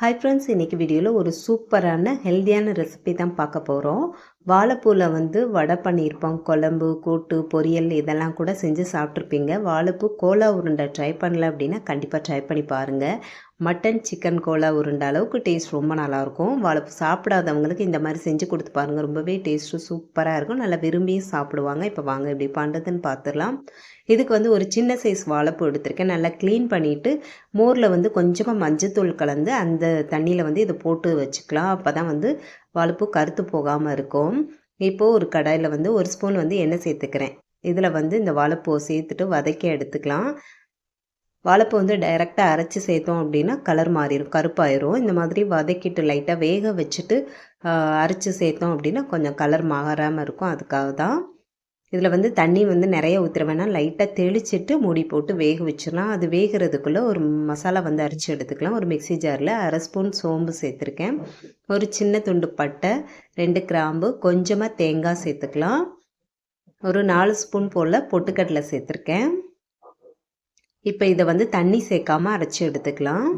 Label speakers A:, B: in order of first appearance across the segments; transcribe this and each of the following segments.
A: Hi friends இன்றைக்கி வீடியோவில் ஒரு சூப்பரான ஹெல்த்தியான ரெசிபி தான் பார்க்க போகிறோம் வாழைப்பூவில் வந்து வடை பண்ணியிருப்போம் குழம்பு கூட்டு பொரியல் இதெல்லாம் கூட செஞ்சு சாப்பிட்ருப்பீங்க வாழைப்பூ கோலா உருண்டை ட்ரை பண்ணல அப்படின்னா கண்டிப்பாக ட்ரை பண்ணி பாருங்கள் மட்டன் சிக்கன் கோலா உருண்டை அளவுக்கு டேஸ்ட் ரொம்ப நல்லாயிருக்கும். வாழைப்பு சாப்பிடாதவங்களுக்கு இந்த மாதிரி செஞ்சு கொடுத்து பாருங்கள் ரொம்பவே டேஸ்ட்டு சூப்பராக இருக்கும். நல்லா விரும்பியும் சாப்பிடுவாங்க. இப்போ வாங்க இப்படி பண்ணுறதுன்னு பார்த்துடலாம் இதுக்கு வந்து ஒரு சின்ன சைஸ் வாழைப்பூ எடுத்திருக்கேன். நல்லா க்ளீன் பண்ணிவிட்டு மோரில் வந்து கொஞ்சமாக மஞ்சத்தூள் கலந்து அந்த தண்ணியில் வந்து இதை போட்டு வச்சுக்கலாம். அப்போ தான் வந்து வாழைப்பூ கருத்து போகாமல் இருக்கும். இப்போது ஒரு கடாயில் வந்து ஒரு ஸ்பூன் வந்து எண்ணெய் சேர்த்துக்கிறேன். இதில் வந்து இந்த வாழைப்பூவை சேர்த்துட்டு வதக்கி எடுத்துக்கலாம். வாழைப்பூ வந்து டைரெக்டாக அரைச்சி சேர்த்தோம் அப்படின்னா கலர் மாறிடும் கருப்பாயிரும். இந்த மாதிரி வதக்கிட்டு லைட்டாக வேக வச்சுட்டு அரைச்சி சேர்த்தோம் அப்படின்னா கொஞ்சம் கலர் மாறாமல் இருக்கும். அதுக்காக தான் இதில் வந்து தண்ணி வந்து நிறைய ஊற்றுற வேணாம் லைட்டாக தெளிச்சிட்டு மூடி போட்டு வேக வச்சிடலாம். அது வேகிறதுக்குள்ளே ஒரு மசாலா வந்து அரைச்சி எடுத்துக்கலாம். ஒரு மிக்சி ஜாரில் அரை ஸ்பூன் சோம்பு சேர்த்துருக்கேன். ஒரு சின்ன துண்டு பட்டை ரெண்டு கிராம்பு கொஞ்சமாக தேங்காய் சேர்த்துக்கலாம். ஒரு நாலு ஸ்பூன் போல் பொட்டுக்கடலை சேர்த்துருக்கேன். இப்போ இதை வந்து தண்ணி சேர்க்காமல் அரைச்சி எடுத்துக்கலாம்.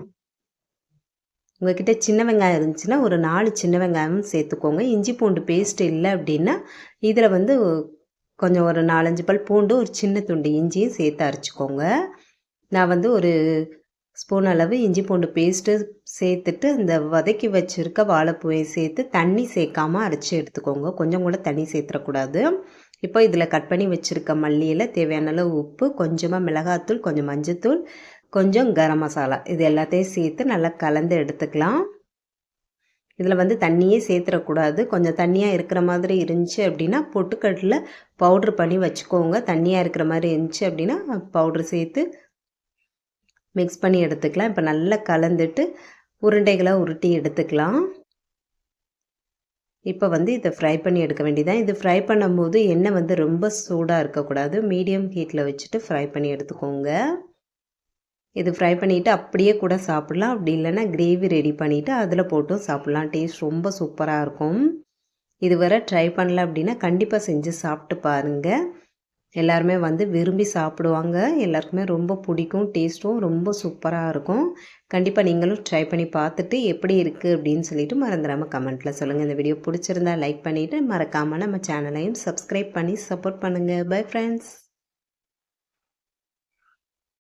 A: உங்ககிட்ட சின்ன வெங்காயம் இருந்துச்சுன்னா ஒரு நாலு சின்ன வெங்காயம் சேர்த்துக்கோங்க. இஞ்சி பூண்டு பேஸ்ட் இல்லை அப்படின்னா இதில் வந்து கொஞ்சம் ஒரு நாலஞ்சு பல் பூண்டு ஒரு சின்ன துண்டு இஞ்சியும் சேர்த்து அரைச்சிக்கோங்க. நான் வந்து ஒரு ஸ்பூன் அளவு இஞ்சி பூண்டு பேஸ்ட்டு சேர்த்துட்டு இந்த வதக்கி வச்சுருக்க வாழைப்பூவையும் சேர்த்து தண்ணி சேர்க்காமல் அரைச்சி எடுத்துக்கோங்க. கொஞ்சம் கூட தண்ணி சேர்த்துடக்கூடாது இப்போ இதில் கட் பண்ணி வச்சுருக்க மல்லியில் தேவையான அளவு உப்பு கொஞ்சமாக மிளகாத்தூள் கொஞ்சம் மஞ்சத்தூள் கொஞ்சம் கரம் மசாலா. இது எல்லாத்தையும் சேர்த்து நல்லா கலந்து எடுத்துக்கலாம். இதில் வந்து தண்ணியே சேர்த்துடக்கூடாது. கொஞ்சம் தண்ணியாக இருக்கிற மாதிரி இருந்துச்சு அப்படின்னா பொட்டுக்கட்டில் பவுட்ரு பண்ணி வச்சுக்கோங்க. தண்ணியாக இருக்கிற மாதிரி இருந்துச்சு அப்படின்னா பவுட்ரு சேர்த்து மிக்ஸ் பண்ணி எடுத்துக்கலாம். இப்போ நல்லா கலந்துட்டு உருண்டைகளை உருட்டி எடுத்துக்கலாம். இப்போ வந்து இதை ஃப்ரை பண்ணி எடுக்க வேண்டியதான் இது ஃப்ரை பண்ணும்போது எண்ணெய் வந்து ரொம்ப சூடாக இருக்கக்கூடாது. மீடியம் ஹீட்டில் வச்சுட்டு ஃப்ரை பண்ணி எடுத்துக்கோங்க. இது ஃப்ரை பண்ணிவிட்டு அப்படியே கூட சாப்பிட்லாம். அப்படி இல்லைன்னா கிரேவி ரெடி பண்ணிவிட்டு அதில் போட்டும் சாப்பிட்லாம். டேஸ்ட் ரொம்ப சூப்பராக இருக்கும். இதுவரை ட்ரை பண்ணல அப்படின்னா கண்டிப்பாக செஞ்சு சாப்பிட்டு பாருங்கள் எல்லாருமே வந்து விரும்பி சாப்பிடுவாங்க. எல்லாருக்குமே ரொம்ப பிடிக்கும் டேஸ்ட்டும் ரொம்ப சூப்பராக இருக்கும். கண்டிப்பாக நீங்களும் ட்ரை பண்ணி பார்த்துட்டு எப்படி இருக்குது அப்படின்னு சொல்லிட்டு மறந்துடாமல் கமெண்ட்டில் சொல்லுங்கள் இந்த வீடியோ பிடிச்சிருந்தா லைக் பண்ணிவிட்டு மறக்காமல் நம்ம சேனலையும் சப்ஸ்கிரைப் பண்ணி சப்போர்ட் பண்ணுங்கள் பை ஃப்ரெண்ட்ஸ்